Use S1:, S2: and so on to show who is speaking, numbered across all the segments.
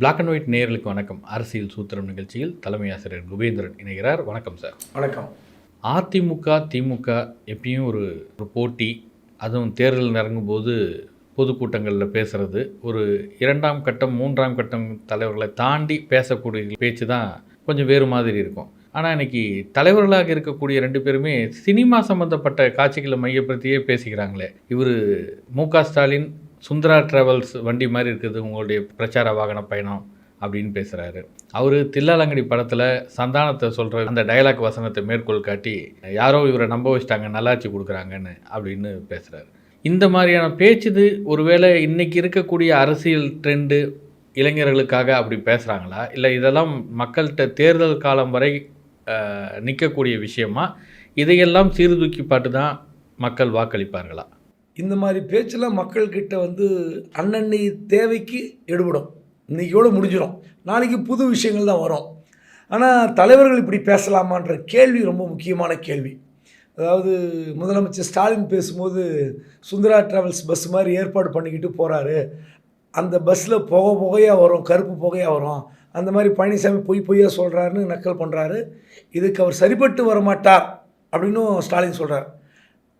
S1: Black and white நேயர்களுக்கு வணக்கம். அரசியல் சூத்திரம் நிகழ்ச்சியில் தலைமை ஆசிரியர் குபேந்திரன் இணைகிறார். வணக்கம் சார்
S2: வணக்கம்.
S1: அதிமுக திமுக எப்பயும் ஒரு ஒரு போட்டி அதுவும் தேர்தல் நெருங்கும்போது பொதுக்கூட்டங்களில் பேசுறது ஒரு இரண்டாம் கட்டம் மூன்றாம் கட்டம் தலைவர்களை தாண்டி பேசக்கூடிய பேச்சு தான் கொஞ்சம் வேறு மாதிரி இருக்கும். ஆனால் இன்னைக்கு தலைவர்களாக இருக்கக்கூடிய ரெண்டு பேருமே சினிமா சம்மந்தப்பட்ட காட்சிகளை மையப்படுத்தியே பேசிக்கிறாங்களே. இவர் மு க ஸ்டாலின் சுந்தரா டிராவல்ஸ் வண்டி மாதிரி இருக்குது உங்களுடைய பிரச்சார வாகன பயணம் அப்படின்னு பேசுகிறாரு அவர் தில்லாலங்கடி படத்தில் சந்தானத்தை சொல்கிற அந்த டயலாக் வசனத்தை மேற்கோள் காட்டி யாரோ இவரை நம்ப வச்சிட்டாங்க நல்லாட்சி கொடுக்குறாங்கன்னு அப்படின்னு பேசுகிறாரு இந்த மாதிரியான பேச்சுது ஒருவேளை இன்றைக்கி இருக்கக்கூடிய அரசியல் ட்ரெண்டு இளைஞர்களுக்காக அப்படி பேசுகிறாங்களா இல்லை இதெல்லாம் மக்கள்கிட்ட தேர்தல் காலம் வரை நிற்கக்கூடிய விஷயமா? இதையெல்லாம் சீர்தூக்கி பாட்டு தான் மக்கள் வாக்களிப்பார்களா?
S2: இந்த மாதிரி பேச்செல்லாம் மக்கள்கிட்ட வந்து அன்னன்னை தேவைக்கு எடுபடும். இன்றைக்கியோடு முடிஞ்சிடும் நாளைக்கு புது விஷயங்கள் தான் வரும். ஆனால் தலைவர்கள் இப்படி பேசலாமான்ற கேள்வி ரொம்ப முக்கியமான கேள்வி. அதாவது முதலமைச்சர் ஸ்டாலின் பேசும்போது சுந்தரா டிராவல்ஸ் பஸ் மாதிரி ஏற்பாடு பண்ணிக்கிட்டு போகிறாரு அந்த பஸ்ஸில் புகை புகையாக வரும் கருப்பு புகையாக வரும். அந்த மாதிரி பழனிசாமி பொய் பொய்யாக சொல்கிறாருன்னு நக்கல் பண்ணுறாரு இதுக்கு அவர் சரிப்பட்டு வரமாட்டார் அப்படின்னும் ஸ்டாலின் சொல்கிறார்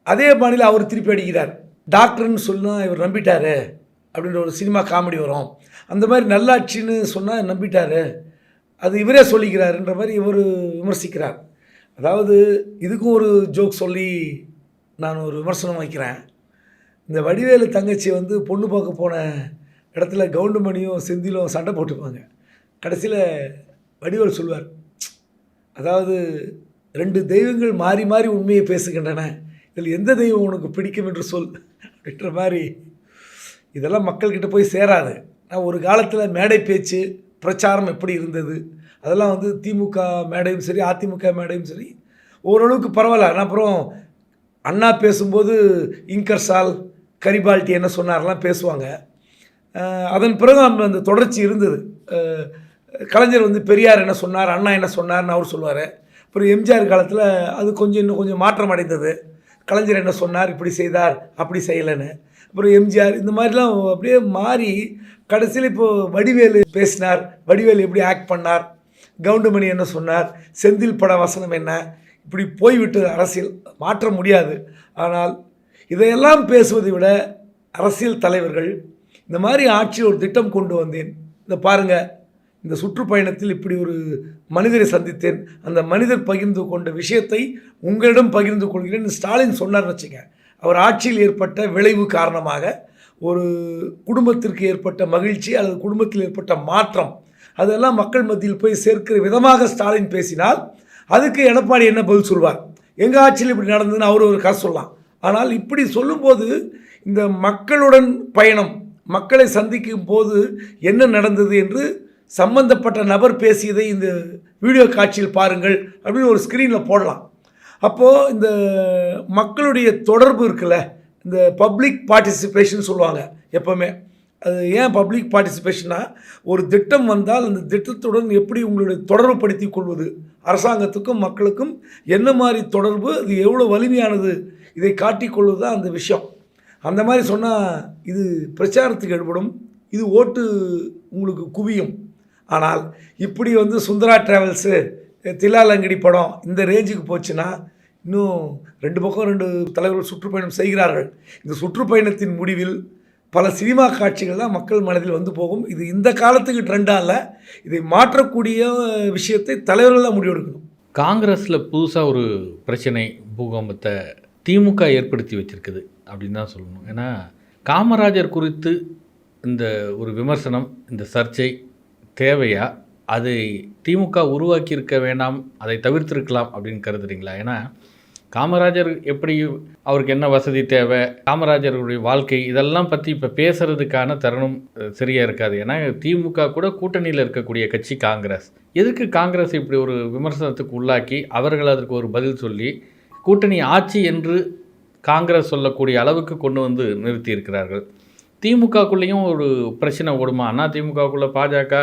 S2: அதே பாணியில் அவர் திருப்பி அடிக்கிறார். டாக்டர்னு சொன்னால் இவர் நம்பிட்டாரு அப்படின்ற ஒரு சினிமா காமெடி வரும். அந்த மாதிரி நல்லாட்சின்னு சொன்னால் நம்பிட்டாரு. அது இவரே சொல்லிக்கிறாருன்ற மாதிரி இவர் விமர்சிக்கிறார். அதாவது இதுக்கும் ஒரு ஜோக் சொல்லி நான் ஒரு விமர்சனம் வைக்கிறேன். இந்த வடிவேலு தங்கச்சி வந்து பொண்ணு பார்க்க போன இடத்துல கவுண்டமணியும் செந்திலும் சண்டை போட்டுப்பாங்க. கடைசியில் வடிவேல் சொல்வார் அதாவது ரெண்டு தெய்வங்கள் மாறி மாறி உண்மையை பேசுகின்றன. இதில் எந்த தெய்வம் உனக்கு பிடிக்கும் என்று சொல் அப்படின்ற மாதிரி இதெல்லாம் மக்கள்கிட்ட போய் சேராது. நான் ஒரு காலத்தில் மேடை பேச்சு பிரச்சாரம் எப்படி இருந்தது? அதெல்லாம் வந்து திமுக மேடையும் சரி அதிமுக மேடையும் சரி ஓரளவுக்கு பரவாயில்ல. ஆனால் அப்புறம் அண்ணா பேசும்போது இங்கர்சால் கரிபால்ட்டி என்ன சொன்னார்லாம் பேசுவாங்க. அதன் பிறகு அந்த அந்த தொடர்ச்சி இருந்தது. கலைஞர் வந்து பெரியார் என்ன சொன்னார் அண்ணா என்ன சொன்னார்னு அவர் சொல்லுவார் அப்புறம் எம்ஜிஆர் காலத்தில் அது கொஞ்சம் இன்னும் கொஞ்சம் மாற்றம் அடைந்தது. கலைஞர் என்ன சொன்னார் இப்படி செய்தார் அப்படி செய்யலைன்னு. அப்புறம் எம்ஜிஆர் இந்த மாதிரிலாம் அப்படியே மாறி கடைசியில் இப்போது வடிவேலு பேசினார் வடிவேலு எப்படி ஆக்ட் பண்ணார் கவுண்டமணி என்ன சொன்னார் செந்தில் பட வசனம் என்ன இப்படி போய்விட்டது அரசியல் மாற்ற முடியாது. ஆனால் இதையெல்லாம் பேசுவதை விட அரசியல் தலைவர்கள் இந்த மாதிரி ஆட்சி ஒரு திட்டம் கொண்டு வந்தேன். இதை பாருங்கள் இந்த சுற்றுப்பயணத்தில் இப்படி ஒரு மனிதரை சந்தித்தேன். அந்த மனிதர் பகிர்ந்து கொண்ட விஷயத்தை உங்களிடம் பகிர்ந்து கொள்கிறேன் ஸ்டாலின் சொன்னார்னு வச்சுங்க அவர் ஆட்சியில் ஏற்பட்ட விளைவு காரணமாக ஒரு குடும்பத்திற்கு ஏற்பட்ட மகிழ்ச்சி அல்லது குடும்பத்தில் ஏற்பட்ட மாற்றம் அதெல்லாம் மக்கள் மத்தியில் போய் சேர்க்கிற விதமாக ஸ்டாலின் பேசினால் அதுக்கு எடப்பாடி என்ன பதில் சொல்வார்? எங்கள் ஆட்சியில் இப்படி நடந்ததுன்னு அவர் ஒரு கதை சொல்லலாம். ஆனால் இப்படி சொல்லும்போது இந்த மக்களுடன் பயணம் மக்களை சந்திக்கும் போது என்ன நடந்தது என்று சம்பந்தப்பட்ட நபர் பேசியதை இந்த வீடியோ காட்சியில் பாருங்கள் அப்படின்னு ஒரு ஸ்க்ரீனில் போடலாம். அப்போது இந்த மக்களுடைய தொடர்பு இருக்குல்ல இந்த பப்ளிக் பார்ட்டிசிபேஷன் சொல்லுவாங்க எப்போவுமே. அது ஏன் பப்ளிக் பார்ட்டிசிபேஷன்னா ஒரு திட்டம் வந்தால் அந்த திட்டத்துடன் எப்படி உங்களுடைய தொடர்பு படுத்தி கொள்வது அரசாங்கத்துக்கும் மக்களுக்கும் என்ன மாதிரி தொடர்பு அது எவ்வளோ வலிமையானது இதை காட்டிக்கொள்வது தான் அந்த விஷயம். அந்த மாதிரி சொன்னால் இது பிரச்சாரத்துக்கு எடுபடும் இது ஓட்டு உங்களுக்கு குவியும். ஆனால் இப்படி வந்து சுந்தரா ட்ராவல்ஸு தில்லாலங்கடி படம் இந்த ரேஞ்சுக்கு போச்சுன்னா இன்னும் ரெண்டு பக்கம் ரெண்டு தலைவர்கள் சுற்றுப்பயணம் செய்கிறார்கள். இந்த சுற்றுப்பயணத்தின் முடிவில் பல சினிமா காட்சிகள் தான் மக்கள் மனதில் வந்து போகும். இது இந்த காலத்துக்கு ட்ரெண்டாக இல்லை. இதை மாற்றக்கூடிய விஷயத்தை தலைவர்கள் தான் முடிவெடுக்கணும்
S1: காங்கிரஸில் புதுசாக ஒரு பிரச்சனை பூகம்பத்தை திமுக ஏற்படுத்தி வச்சிருக்குது அப்படின்னு தான் சொல்லணும். ஏன்னா காமராஜர் குறித்து இந்த ஒரு விமர்சனம் இந்த சர்ச்சை தேவையா? அதை திமுக உருவாக்கியிருக்க வேண்டாம் அதை தவிர்த்திருக்கலாம் அப்படின்னு கருதுறீங்களா? ஏன்னா காமராஜர் எப்படி அவருக்கு என்ன வசதி தேவை காமராஜருடைய வாழ்க்கை இதெல்லாம் பற்றி இப்போ பேசுறதுக்கான தருணம் சரியாக இருக்காது. ஏன்னா திமுக கூட கூட்டணியில் இருக்கக்கூடிய கட்சி காங்கிரஸ். எதுக்கு காங்கிரஸ் இப்படி ஒரு விமர்சனத்துக்கு உள்ளாக்கி அவர்கள் அதற்கு ஒரு பதில் சொல்லி கூட்டணி ஆட்சி என்று காங்கிரஸ் சொல்லக்கூடிய அளவுக்கு கொண்டு வந்து நிறுத்தி இருக்கிறார்கள் திமுகக்குள்ளேயும் ஒரு பிரச்சனை ஓடுமா? அண்ணா திமுகக்குள்ளே பாஜக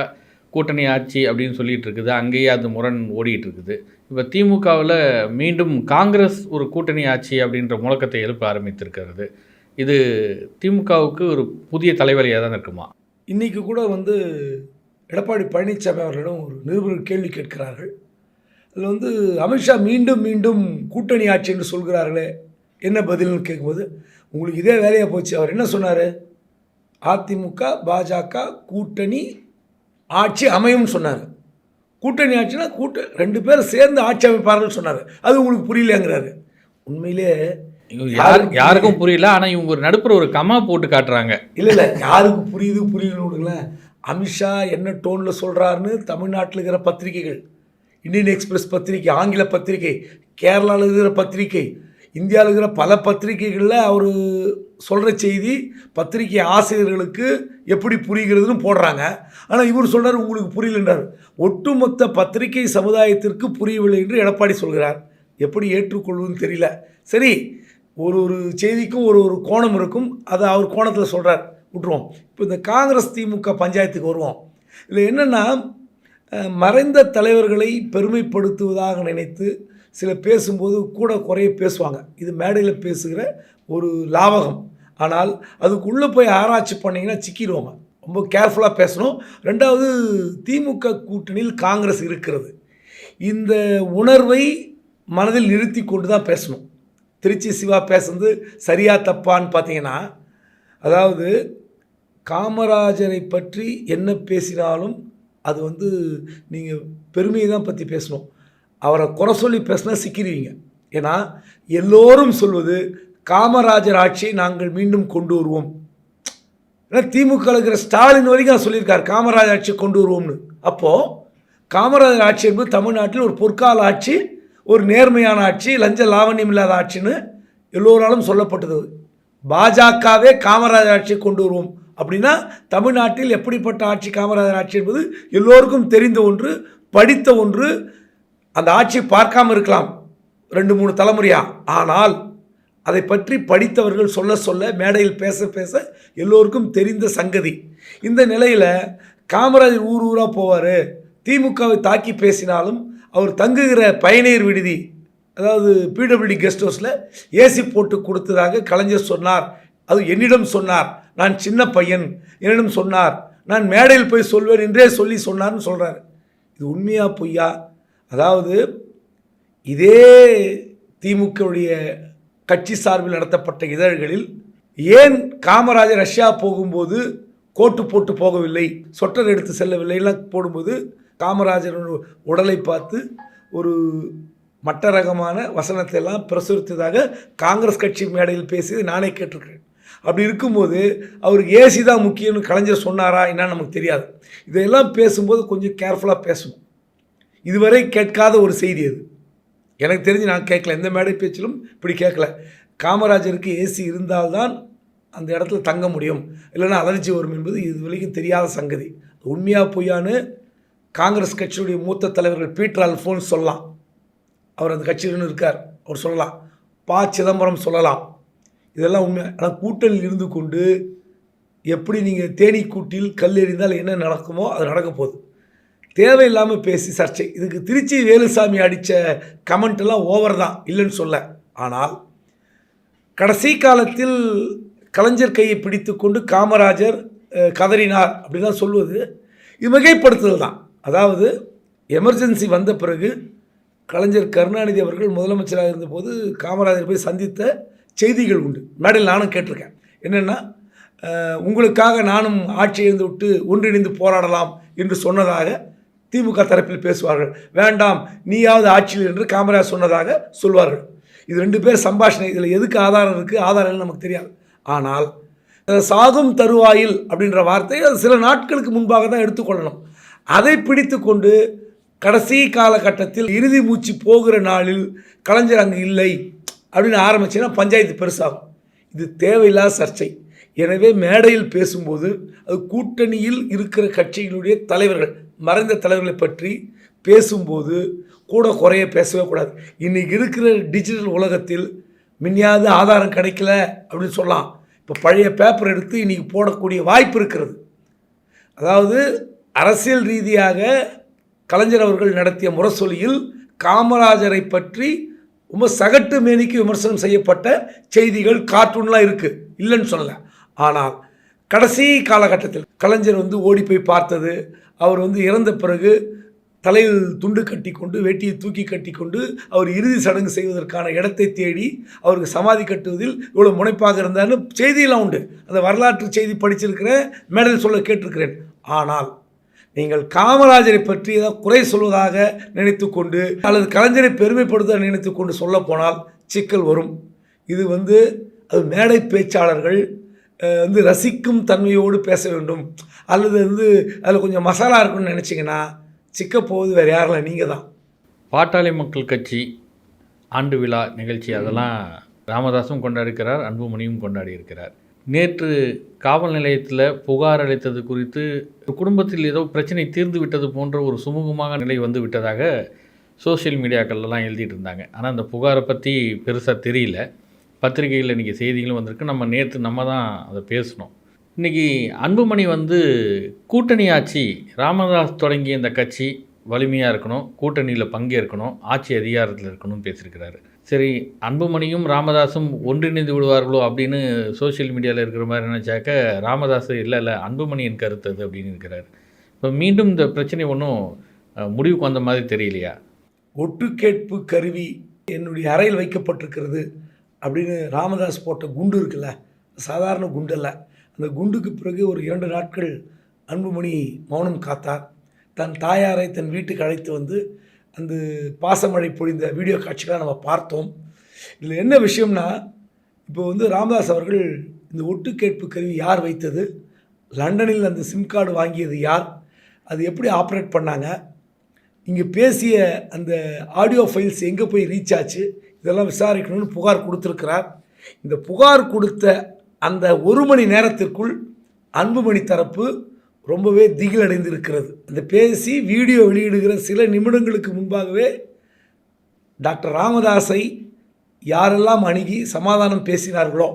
S1: கூட்டணி ஆட்சி அப்படின்னு சொல்லிட்டு இருக்குது அங்கேயே அது முரண் ஓடிட்டு இருக்குது இப்போ திமுகவில் மீண்டும் காங்கிரஸ் ஒரு கூட்டணி ஆட்சி அப்படின்ற முழக்கத்தை எழுப்ப ஆரம்பித்திருக்கிறது. இது திமுகவுக்கு ஒரு புதிய தலைவலியாக தான் இருக்குமா?
S2: இன்றைக்கி கூட வந்து எடப்பாடி பழனிசாமி அவர்களிடம் ஒரு நிருபர்கள் கேள்வி கேட்கிறார்கள். அதில் வந்து அமித்ஷா மீண்டும் மீண்டும் கூட்டணி ஆட்சி என்று சொல்கிறார்களே என்ன பதில்னு கேட்கும்போது உங்களுக்கு இதே வேலையாக போச்சு அவர் என்ன சொன்னார்? அதிமுக பாஜக கூட்டணி ஆட்சி அமையும்னு சொன்னார். கூட்டணி ஆட்சினா கூட்ட ரெண்டு பேரும் சேர்ந்து ஆட்சி அமைப்பார்கள் சொன்னார். அது உங்களுக்கு புரியலங்கிறாரு உண்மையிலே
S1: யார் யாருக்கும் புரியல ஆனால் இவங்க ஒரு நடுப்புற ஒரு கமா போட்டு காட்டுறாங்க.
S2: இல்லை இல்லை யாருக்கு புரியுது விடுங்களேன். அமித்ஷா என்ன டோனில் சொல்கிறாருன்னு தமிழ்நாட்டில் இருக்கிற பத்திரிகைகள் இந்தியன் எக்ஸ்பிரஸ் பத்திரிகை ஆங்கில பத்திரிகை கேரளாவில் இருக்கிற பத்திரிகை இந்தியாவில் இருக்கிற பல பத்திரிகைகளில் அவர் சொல்கிற செய்தி பத்திரிகை ஆசிரியர்களுக்கு எப்படி புரிகிறதுன்னு போடுறாங்க. ஆனால் இவர் சொல்கிறார் உங்களுக்கு புரியலன்றார். ஒட்டுமொத்த பத்திரிகை சமுதாயத்திற்கு புரியவில்லை என்று எடப்பாடி சொல்கிறார். எப்படி ஏற்றுக்கொள்வதுன்னு தெரியல. சரி ஒரு ஒரு செய்திக்கும் ஒரு ஒரு கோணம் இருக்கும். அதை அவர் கோணத்தில் சொல்கிறார் விட்ருவோம் இப்போ இந்த காங்கிரஸ் திமுக பஞ்சாயத்துக்கு வருவோம். இதில் என்னென்னா மறைந்த தலைவர்களை பெருமைப்படுத்துவதாக நினைத்து சில பேசும்போது கூட குறைய பேசுவாங்க. இது மேடையில் பேசுகிற ஒரு லாவகம். ஆனால் அதுக்குள்ளே போய் ஆராய்ச்சி பண்ணிங்கன்னா சிக்கிடுவாங்க. ரொம்ப கேர்ஃபுல்லாக பேசணும். ரெண்டாவது திமுக கூட்டணியில் காங்கிரஸ் இருக்கிறது. இந்த உணர்வை மனதில் நிறுத்தி கொண்டு தான் பேசணும். திருச்சி சிவா பேசுனது சரியா தப்பான்னு பார்த்தீங்கன்னா அதாவது காமராஜரை பற்றி என்ன பேசினாலும் அது வந்து நீங்கள் பெருமையை தான் பற்றி பேசணும். அவரை குறை சொல்லி பேசினா சிக்கிடுவீங்க ஏன்னா எல்லோரும் சொல்வது காமராஜர் ஆட்சியை நாங்கள் மீண்டும் கொண்டு வருவோம். ஏன்னா திமுக இருக்கிற ஸ்டாலின் வரைக்கும் சொல்லியிருக்கார் காமராஜர் ஆட்சி கொண்டு வருவோம்னு. அப்போது காமராஜர் ஆட்சி என்பது தமிழ்நாட்டில் ஒரு பொற்கால ஆட்சி ஒரு நேர்மையான ஆட்சி லஞ்ச லாவண்யம் இல்லாத ஆட்சின்னு எல்லோராலும் சொல்லப்பட்டது. பாஜகவே காமராஜர் ஆட்சியை கொண்டு வருவோம். அப்படின்னா தமிழ்நாட்டில் எப்படிப்பட்ட ஆட்சி காமராஜர் ஆட்சி என்பது எல்லோருக்கும் தெரிந்த ஒன்று படித்த ஒன்று அந்த ஆட்சி பார்க்காம இருக்கலாம். ரெண்டு மூணு தலைமுறையா. ஆனால் அதை பற்றி படித்தவர்கள் சொல்ல சொல்ல மேடையில் பேச பேச எல்லோருக்கும் தெரிந்த சங்கதி. இந்த நிலையில் காமராஜர் ஊர் ஊராக போவார். திமுகவை தாக்கி பேசினாலும் அவர் தங்குகிற பயணியர் விடுதி அதாவது பிடபிள்யூடி கெஸ்ட் ஹவுஸில் ஏசி போட்டு கொடுத்ததாக கலைஞர் சொன்னார். அது என்னிடம் சொன்னார். நான் சின்ன பையன். என்னிடம் சொன்னார். நான் மேடையில் போய் சொல்வேன் என்றே சொல்லி சொன்னார்னு சொல்கிறார் இது உண்மையா பொய்யா? அதாவது இதே திமுகவுடைய கட்சி சார்பில் நடத்தப்பட்ட இதழ்களில் ஏன் காமராஜர் ரஷ்யா போகும்போது கோட்டு போட்டு போகவில்லை சொட்டர் எடுத்து செல்லவில்லை எல்லாம் போடும்போது காமராஜர் உடலை பார்த்து ஒரு மட்ட ரகமான வசனத்தை எல்லாம் பிரசுரித்ததாக காங்கிரஸ் கட்சி மேடையில் பேசியது நானே கேட்டிருக்கிறேன். அப்படி இருக்கும்போது அவருக்கு ஏசி தான் முக்கியம்னு கலைஞர் சொன்னாரா என்னன்னு நமக்கு தெரியாது. இதையெல்லாம் பேசும்போது கொஞ்சம் கேர்ஃபுல்லாக பேசணும் இதுவரை கேட்காத ஒரு செய்தி அது. எனக்கு தெரிஞ்சு நான் கேட்கல. எந்த மேடை பேச்சிலும் இப்படி கேட்கல. காமராஜருக்கு ஏசி இருந்தால்தான் அந்த இடத்துல தங்க முடியும். இல்லைன்னா அலர்ஜி வரும் என்பது இது வரைக்கும் தெரியாத சங்கதி. உண்மையாக பொய்யான்னு காங்கிரஸ் கட்சியுடைய மூத்த தலைவர்கள் பீட்டர் அல்ஃபோன்ஸ் சொல்லலாம். அவர் அந்த கட்சியிலும் இருக்கார். அவர் சொல்லலாம். ப. சிதம்பரம் சொல்லலாம். இதெல்லாம் உண்மை. ஆனால் கூட்டணியில் இருந்து கொண்டு எப்படி நீங்கள் தேனி கூட்டில் கல் எறிந்தால் என்ன நடக்குமோ அது நடக்க போகுது. தேவையில்லாமல் பேசி சர்ச்சை. இதுக்கு திருச்சி வேலுசாமி அடித்த கமெண்ட்டெல்லாம் ஓவர் தான் இல்லைன்னு சொல்ல. ஆனால் கடைசி காலத்தில் கலைஞர் கையை பிடித்து கொண்டு காமராஜர் கதறினார் அப்படிலாம் சொல்வது. இது மிகைப்படுத்துதல் தான். அதாவது எமர்ஜென்சி வந்த பிறகு கலைஞர் கருணாநிதி அவர்கள் முதலமைச்சராக இருந்தபோது காமராஜர் போய் சந்தித்த செய்திகள் உண்டு. மேடையில் நானும் கேட்டிருக்கேன். என்னென்னா உங்களுக்காக நானும் ஆட்சி எழுந்து விட்டு ஒன்றிணைந்து போராடலாம் என்று சொன்னதாக திமுக தரப்பில் பேசுவார்கள். வேண்டாம் நீயாவது ஆட்சியில் என்று காமராஜ் சொன்னதாக சொல்வார்கள். இது ரெண்டு பேர் சம்பாஷணை இதில் எதுக்கு ஆதாரம் இருக்குது ஆதாரம் இல்லைன்னு நமக்கு தெரியாது. ஆனால் சாதும் சாகும் தருவாயில் அப்படின்ற வார்த்தை அது சில நாட்களுக்கு முன்பாக தான் எடுத்துக்கொள்ளணும் அதை பிடித்து கொண்டு கடைசி காலகட்டத்தில் இறுதி மூச்சு போகிற நாளில் கலைஞர் அங்கு இல்லை அப்படின்னு ஆரம்பிச்சுன்னா பஞ்சாயத்து பெருசாகும். இது தேவையில்லாத சர்ச்சை. எனவே மேடையில் பேசும்போது அது கூட்டணியில் இருக்கிற கட்சிகளுடைய தலைவர்கள் மறைந்த தலைவர்களை பற்றி பேசும்போது கூட குறைய பேசவே கூடாது. இன்றைக்கி இருக்கிற டிஜிட்டல் உலகத்தில் மின்னியாவது ஆதாரம் கிடைக்கல அப்படின்னு சொல்லலாம். இப்போ பழைய பேப்பர் எடுத்து இன்றைக்கி போடக்கூடிய வாய்ப்பு இருக்கிறது. அதாவது அரசியல் ரீதியாக கலைஞர் அவர்கள் நடத்திய முரசொலியில் காமராஜரை பற்றி ரொம்ப சகட்டு மேனிக்கு விமர்சனம் செய்யப்பட்ட செய்திகள் கார்ட்டூன்லாம் இருக்குது இல்லைன்னு சொல்லலை. ஆனால் கடைசி காலகட்டத்தில் கலைஞர் வந்து ஓடி போய் பார்த்தது அவர் வந்து இறந்த பிறகு தலையில் துண்டு கட்டி கொண்டு வேட்டியை தூக்கி கட்டி கொண்டு அவர் இறுதி சடங்கு செய்வதற்கான இடத்தை தேடி அவருக்கு சமாதி கட்டுவதில் இவ்வளோ முனைப்பாக இருந்தார்னு செய்தியெல்லாம் உண்டு. அந்த வரலாற்று செய்தி படிச்சிருக்கிறேன் மேடையில் சொல்ல கேட்டிருக்கிறேன். ஆனால் நீங்கள் காமராஜரை பற்றி ஏதாவது குறை சொல்வதாக நினைத்து கொண்டு அல்லது கலைஞரை பெருமைப்படுத்த நினைத்து கொண்டு சொல்ல போனால் சிக்கல் வரும். இது வந்து அது மேடை பேச்சாளர்கள் வந்து ரசிக்கும் தன்மையோடு பேச வேண்டும். அல்லது வந்து அதில் கொஞ்சம் மசாலா இருக்குன்னு நினச்சிங்கன்னா சிக்க போகுது வேறு யாரும் இல்லை நீங்கள் தான்.
S1: பாட்டாளி மக்கள் கட்சி ஆண்டு விழா நிகழ்ச்சி அதெல்லாம் ராமதாஸும் கொண்டாடிக்கிறார் அன்புமணியும் கொண்டாடி இருக்கிறார் நேற்று காவல் நிலையத்தில் புகார் அளித்தது குறித்து குடும்பத்தில் ஏதோ பிரச்சனை தீர்ந்து விட்டது போன்ற ஒரு சுமூகமாக நிலை வந்து விட்டதாக சோஷியல் மீடியாக்கள்லாம் எழுதிட்டு இருந்தாங்க ஆனால் அந்த புகாரை பற்றி பெருசாக தெரியல. பத்திரிகையில் இன்றைக்கி செய்திகளும் வந்திருக்கு. நம்ம நேற்று நம்ம தான் அதை பேசணும் இன்றைக்கி அன்புமணி வந்து கூட்டணி ஆட்சி ராமதாஸ் தொடங்கிய இந்த கட்சி வலிமையாக இருக்கணும் கூட்டணியில் பங்கேற்கணும் ஆட்சி அதிகாரத்தில் இருக்கணும்னு பேசியிருக்கிறாரு. சரி அன்புமணியும் ராமதாஸும் ஒன்றிணைந்து விடுவார்களோ அப்படின்னு சோஷியல் மீடியாவில் இருக்கிற மாதிரி நினச்சாக்க ராமதாஸ் இல்லை இல்லை அன்புமணியின் கருத்து அது அப்படின்னு இருக்கிறார். இப்போ மீண்டும் இந்த பிரச்சனை ஒன்றும் முடிவுக்கு வந்த மாதிரி தெரியலையா?
S2: ஒட்டு கேட்பு கருவி என்னுடைய அறையில் வைக்கப்பட்டிருக்கிறது அப்படின்னு ராமதாஸ் போட்ட குண்டு இருக்குல்ல சாதாரண குண்டல்ல. அந்த குண்டுக்கு பிறகு ஒரு இரண்டு நாட்கள் அன்புமணி மௌனம் காத்தார். தன் தாயாரை தன் வீட்டுக்கு அழைத்து வந்து அந்த பாசமழை பொழிந்த வீடியோ காட்சிகளாக நம்ம பார்த்தோம். இதில் என்ன விஷயம்னா இப்போ வந்து ராமதாஸ் அவர்கள் இந்த ஒட்டு கேட்பு கருவி யார் வைத்தது? லண்டனில் அந்த சிம் கார்டு வாங்கியது யார்? அது எப்படி ஆப்ரேட் பண்ணாங்க? இங்கே பேசிய அந்த ஆடியோ ஃபைல்ஸ் எங்கே போய் ரீச் ஆச்சு? இதெல்லாம் விசாரிக்கணும்னு புகார் கொடுத்துருக்கிறார். இந்த புகார் கொடுத்த அந்த ஒரு மணி நேரத்திற்குள் அன்புமணி தரப்பு ரொம்பவே திகிலடைந்து இருக்கிறது அந்த பேசி வீடியோ வெளியிடுகிற சில நிமிடங்களுக்கு முன்பாகவே டாக்டர் ராமதாஸை யாரெல்லாம் அணுகி சமாதானம் பேசினார்களோ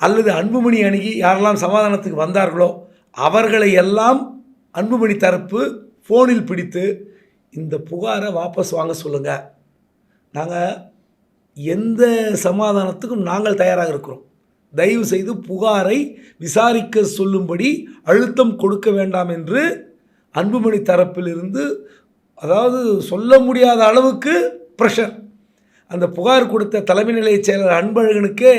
S2: அல்லது அன்புமணி அணுகி யாரெல்லாம் சமாதானத்துக்கு வந்தார்களோ அவர்களை எல்லாம் அன்புமணி தரப்பு ஃபோனில் பிடித்து இந்த புகாரை வாபஸ் வாங்க சொல்லுங்கள் நாங்கள் எந்த சமாதானத்துக்கும் நாங்கள் தயாராக இருக்கிறோம். தயவு செய்து புகாரை விசாரிக்க சொல்லும்படி அழுத்தம் கொடுக்க வேண்டாம் என்று அன்புமணி தரப்பிலிருந்து அதாவது சொல்ல முடியாத அளவுக்கு ப்ரெஷர் அந்த புகார் கொடுத்த தலைமை நிலைய செயலர் அன்பழகனுக்கே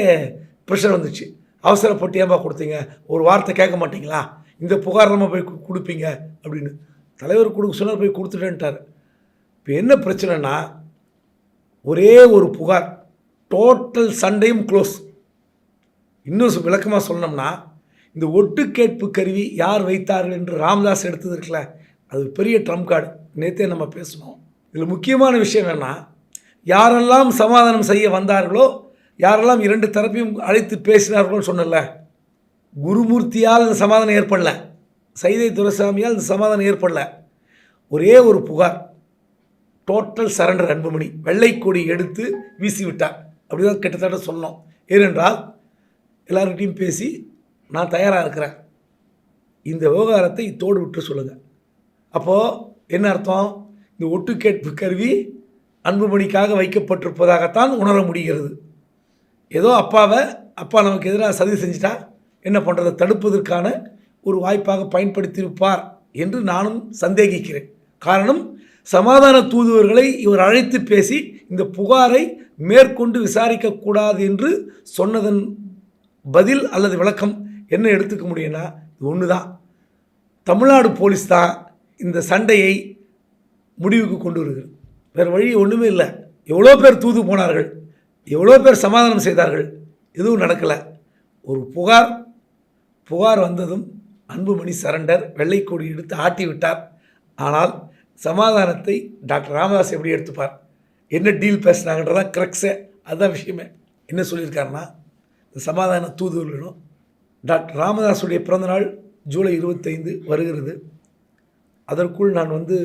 S2: ப்ரெஷர் வந்துச்சு. அவசரப்பட்டு ஏன்பா கொடுத்தீங்க? ஒரு வார்த்தை கேட்க மாட்டிங்களா? இந்த புகார் நம்ம போய் கொடுப்பீங்க அப்படின்னு. தலைவர் கொடுக்க சொன்னார் போய் கொடுத்துட்டேன்ட்டார். இப்போ என்ன பிரச்சனைனா ஒரே ஒரு புகார் டோட்டல் சண்டையும் க்ளோஸ் இன்னும் விளக்கமாக சொன்னோம்னா இந்த ஒட்டு கேட்பு கருவி யார் வைத்தார்கள் என்று ராமதாஸ் எடுத்தது இருக்குல்ல அது பெரிய ட்ரம் கார்டு. நேற்றே நம்ம பேசணும் இதில் முக்கியமான விஷயம் என்னென்னா யாரெல்லாம் சமாதானம் செய்ய வந்தார்களோ யாரெல்லாம் இரண்டு தரப்பையும் அழைத்து பேசினார்களோன்னு சொன்னல குருமூர்த்தியால் இந்த சமாதானம் ஏற்படல. சைதை துரைசாமியால் இந்த சமாதானம் ஏற்படல. ஒரே ஒரு புகார். Total surrender Anbumani. வெள்ளை கொடி எடுத்து வீசி விட்டார். அப்படிதான் கிட்டத்தட்ட சொன்னோம். ஏனென்றால் எல்லார்கிட்டையும் பேசி நான் தயாராக இருக்கிறேன். இந்த விவகாரத்தை இத்தோடு விட்டு சொல்லுங்கள் அப்போது என்ன அர்த்தம்? இந்த ஒட்டு கேட்பு கருவி அன்புமணிக்காக வைக்கப்பட்டிருப்பதாகத்தான் உணர முடிகிறது. ஏதோ அப்பாவை அப்பா நமக்கு எதிராக சதி செஞ்சிட்டா என்ன பண்ணுறதை தடுப்பதற்கான ஒரு வாய்ப்பாக பயன்படுத்தியிருப்பார் என்று நானும் சந்தேகிக்கிறேன். காரணம் சமாதான தூதுவர்களை இவர் அழைத்து பேசி இந்த புகாரை மேற்கொண்டு விசாரிக்கக்கூடாது என்று சொன்னதன் பதில் அல்லது விளக்கம் என்ன எடுத்துக்க முடியும்னா இது ஒன்று தான் தமிழ்நாடு போலீஸ் தான் இந்த சண்டையை முடிவுக்கு கொண்டு வருகிறது. வேறு வழி ஒன்றுமே இல்லை. எவ்வளோ பேர் தூது போனார்கள் எவ்வளோ பேர் சமாதானம் செய்தார்கள் எதுவும் நடக்கலை. ஒரு புகார் புகார் வந்ததும் அன்புமணி சரண்டர் வெள்ளைக்கொடி எடுத்து ஆட்டி விட்டார். ஆனால் சமாதானத்தை டாக்டர் ராமதாஸ் எப்படி எடுத்துப்பார்? என்ன டீல் பேசுனாங்கன்றதான் கிரக்ஸே அதுதான் விஷயமே. என்ன சொல்லியிருக்காருன்னா சமாதான தூதுவர்களும் டாக்டர் ராமதாஸுடைய பிறந்தநாள் ஜூலை இருபத்தைந்து வருகிறது. அதற்குள் நான் வந்து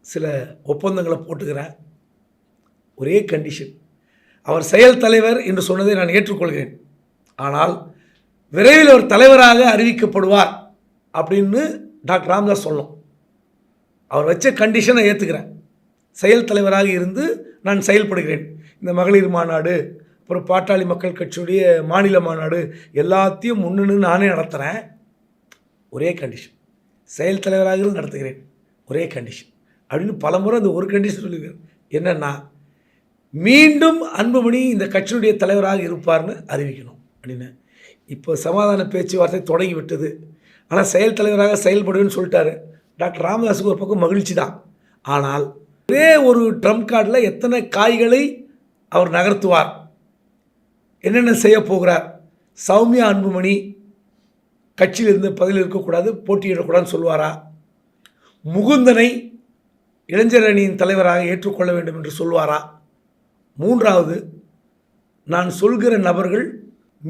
S2: சில ஒப்பந்தங்களை போட்டுக்கிறேன். ஒரே கண்டிஷன் அவர் செயல் தலைவர் என்று சொன்னதை நான் ஏற்றுக்கொள்கிறேன். ஆனால் விரைவில் அவர் தலைவராக அறிவிக்கப்படுவார் அப்படின்னு டாக்டர் ராமதாஸ் சொல்லும் அவர் வச்ச கண்டிஷனை ஏற்றுக்கிறேன் செயல் தலைவராக இருந்து நான் செயல்படுகிறேன். இந்த மகளிர் மாநாடு அப்புறம் பாட்டாளி மக்கள் கட்சியுடைய மாநில மாநாடு எல்லாத்தையும் முன்னு நானே நடத்துகிறேன் ஒரே கண்டிஷன் செயல் தலைவராக நடத்துகிறேன். ஒரே கண்டிஷன் அப்படின்னு பலமுறை அந்த ஒரு கண்டிஷன் சொல்லியிருக்காரு. என்னென்னா மீண்டும் அன்புமணி இந்த கட்சியினுடைய தலைவராக இருப்பார்னு அறிவிக்கணும் அப்படின்னு. இப்போ சமாதான பேச்சுவார்த்தை தொடங்கி விட்டது ஆனால் செயல் தலைவராக செயல்படுவேன்னு சொல்லிட்டாரு. டாக்டர் ராமதாஸுக்கு ஒரு பக்கம் மகிழ்ச்சி தான். ஆனால் ஒரே ஒரு ட்ரம் கார்டில் எத்தனை காய்களை அவர் நகர்த்துவார்? என்னென்ன செய்ய போகிறார்? சௌமியா அன்புமணி கட்சியிலிருந்து பதில் இருக்கக்கூடாது போட்டியிடக்கூடாதுன்னு சொல்லுவாரா? முகுந்தனை இளைஞர் அணியின் தலைவராக ஏற்றுக்கொள்ள வேண்டும் என்று சொல்வாரா மூன்றாவது நான் சொல்கிற நபர்கள்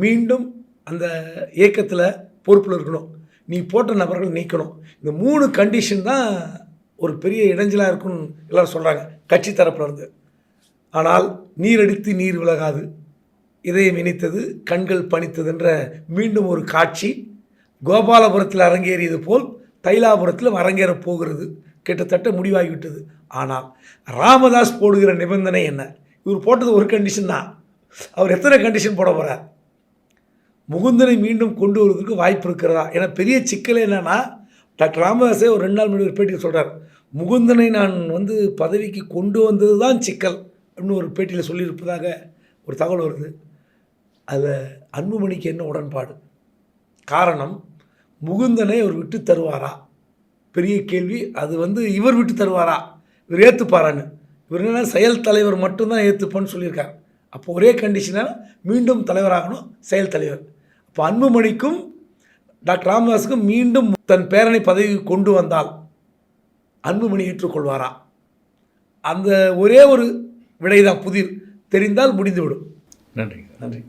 S2: மீண்டும் அந்த இயக்கத்தில் பொறுப்பில் இருக்கணும். நீ போட்ட நபர்கள் நீக்கணும். இந்த மூணு கண்டிஷன் தான் ஒரு பெரிய இடைஞ்சலாக இருக்கும்னு எல்லோரும் சொல்கிறாங்க கட்சி தரப்புல இருந்து. ஆனால் நீரடித்து நீர் விலகாது. இதயம் இனித்தது கண்கள் பணித்தது என்ற மீண்டும் ஒரு காட்சி. கோபாலபுரத்தில் அரங்கேறியது போல் தைலாபுரத்தில் அரங்கேறப் போகிறது. கிட்டத்தட்ட முடிவாகிவிட்டது. ஆனால் ராமதாஸ் போடுகிற நிபந்தனை என்ன? இவர் போட்டது ஒரு கண்டிஷன் தான். அவர் எத்தனை கண்டிஷன் போட போகிறார் முகுந்தனை மீண்டும் கொண்டு வருவதற்கு வாய்ப்பு இருக்கிறதா? ஏன்னா பெரிய சிக்கல் என்னன்னா டாக்டர் ராமதாஸே ஒரு ரெண்டு நாள் முன்னாடி ஒரு பேட்டியில் சொல்கிறார் முகுந்தனை நான் வந்து பதவிக்கு கொண்டு வந்தது தான் சிக்கல் அப்படின்னு ஒரு பேட்டியில் சொல்லியிருப்பதாக ஒரு தகவல் வருது. அதில் அன்புமணிக்கு என்ன உடன்பாடு? காரணம் முகுந்தனை அவர் விட்டு தருவாரா? பெரிய கேள்வி. அது வந்து இவர் விட்டு தருவாரா? இவர் ஏற்றுப்பாரான்னு இவர் என்னன்னா செயல் தலைவர் மட்டும்தான் ஏற்றுப்பான்னு சொல்லியிருக்கார். அப்போ ஒரே கண்டிஷனாக மீண்டும் தலைவராகணும் செயல் தலைவர். அப்போ அன்புமணிக்கும் டாக்டர் ராமதாஸுக்கும் மீண்டும் தன் பேரனை பதவி கொண்டு வந்தால் அன்புமணி ஏற்றுக்கொள்வாரா? அந்த ஒரே ஒரு விடைதான் புதிர். தெரிந்தால் முடிந்துவிடும்.
S1: நன்றி
S2: நன்றி.